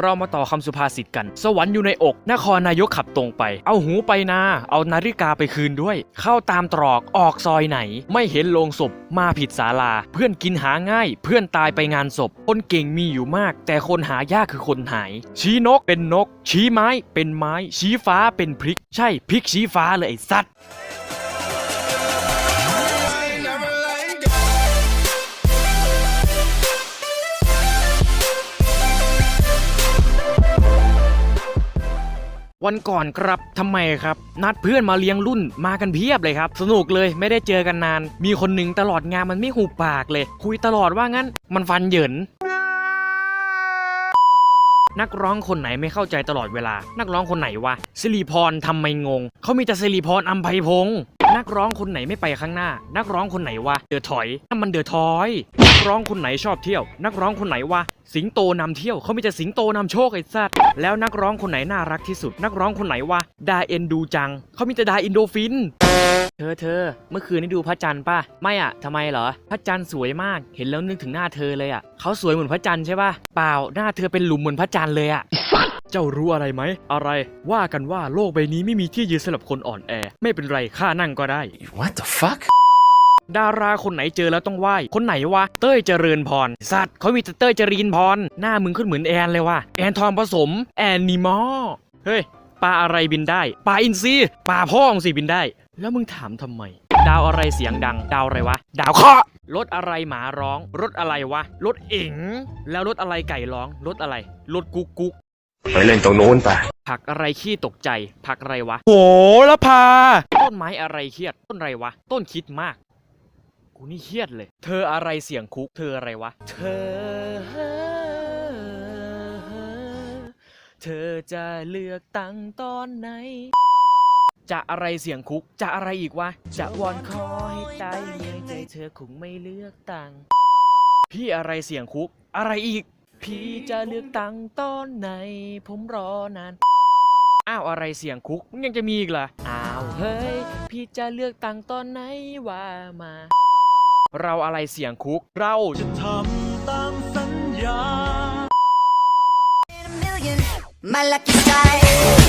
เรามาต่อคำสุภาษิตกัน สวรรค์อยู่ในอก นครนายกขับตรงไป เอาหูไปนา เอานาฬิกาไปคืนด้วย เข้าตามตรอก ออกซอยไหน ไม่เห็นโลงศพ มาผิดศาลา เพื่อนกินหาง่าย เพื่อนตายไปงานศพ คนเก่งมีอยู่มาก แต่คนหายากคือคนหาย ชี้นกเป็นนก ชี้ไม้เป็นไม้ ชี้ฟ้าเป็นพริก ใช่พริกชี้ฟ้าเลยไอ้สัตว์ วันก่อนครับทำไมครับ นัดเพื่อนมาเลี้ยงรุ่นมากันเพียบเลยครับ สนุกเลยไม่ได้เจอกันนาน มีคนหนึ่งตลอดงานมันไม่หูปากเลย คุยตลอดว่างั้น มันฟันเหยินนักร้องคนไหนไม่เข้าใจตลอดเวลา นักร้องคนไหนวะสิริพรทำไมงง เขามีแต่สิริพรอัมไพพงศ์ นักร้องคนไหนไม่ไปข้างหน้า นักร้องคนไหนวะเดือถอยนั่นมันเดือทอยนักร้องคนไหนชอบเที่ยว นักร้องคนไหนวะสิงโตนำเที่ยวเขามีแต่สิงโตนำโชคไอ้สัตว์แล้วนักร้องคนไหนน่ารักที่สุด นักร้องคนไหนวะดาเอ็นดูจังเขามีแต่ดาอินโดฟินเธอเธอ เมื่อคืนนี้ดูพระจันทร์ป่ะ ไม่อะทำไมเหรอ พระจันทร์สวยมาก เห็นแล้วนึกถึงหน้าเธอเลยอะเขาสวยเหมือนพระจันทร์ใช่ป่ะ เปล่า หน้าเธอเป็นหลุมเหมือนพระจันทร์เลยอะ เจ้ารู้อะไรไหม อะไร ว่ากันว่าโลกใบนี้ไม่มีที่ยืนสำหรับคนอ่อนแอ ไม่เป็นไรข้านั่งก็ได้ What the fuck? ดาราคนไหนเจอแล้วต้องไหว้ คนไหนวะ เต้ยเจริญพร สัตว์เขามีแต่เต้ยเจริญพร หน้ามึงขึ้นเหมือนแอนเลยว่ะ แอนทองผสม แอนนิมอเฮ้ย ปลาอะไรบินได้ ปลาอินทรีปลาพ่องสิบินได้ แล้วมึงถามทำไม ดาวอะไรเสียงดัง ดาวอะไรวะ ดาวเคราะห์รถอะไรหมาร้อง รถอะไรวะ รถเอ๋ง แล้วรถอะไรไก่ร้อง รถอะไร รถกุ๊กกุ๊ก ไปเล่นตรงนู้นไป ผักอะไรขี้ตกใจ ผักอะไรวะ โหละพา ต้นไม้อะไรเครียด ต้นอะไรวะ ต้นคิดมาก กูนี่เครียดเลย เธออะไรเสียงคุก เธออะไรวะ เธอ เธอจะเลือกตั้งตอนไหน จะอะไรเสียงคุก จะอะไรอีกวะ จะวอนคอให้ตายเมื่อใจเธอคงไม่เลือกตั้งพี่อะไรเสียงคุก อะไรอีก พี่จะเลือกตั้งตอนไหน ผมรอนาน อ้าวอะไรเสียงคุกมึงยังจะมีอีกเหรอ อ้าวเฮ้ย พี่จะเลือกตั้งตอนไหนว่ามา เราอะไรเสียงคุก เราจะทำตามสัญญา My lucky side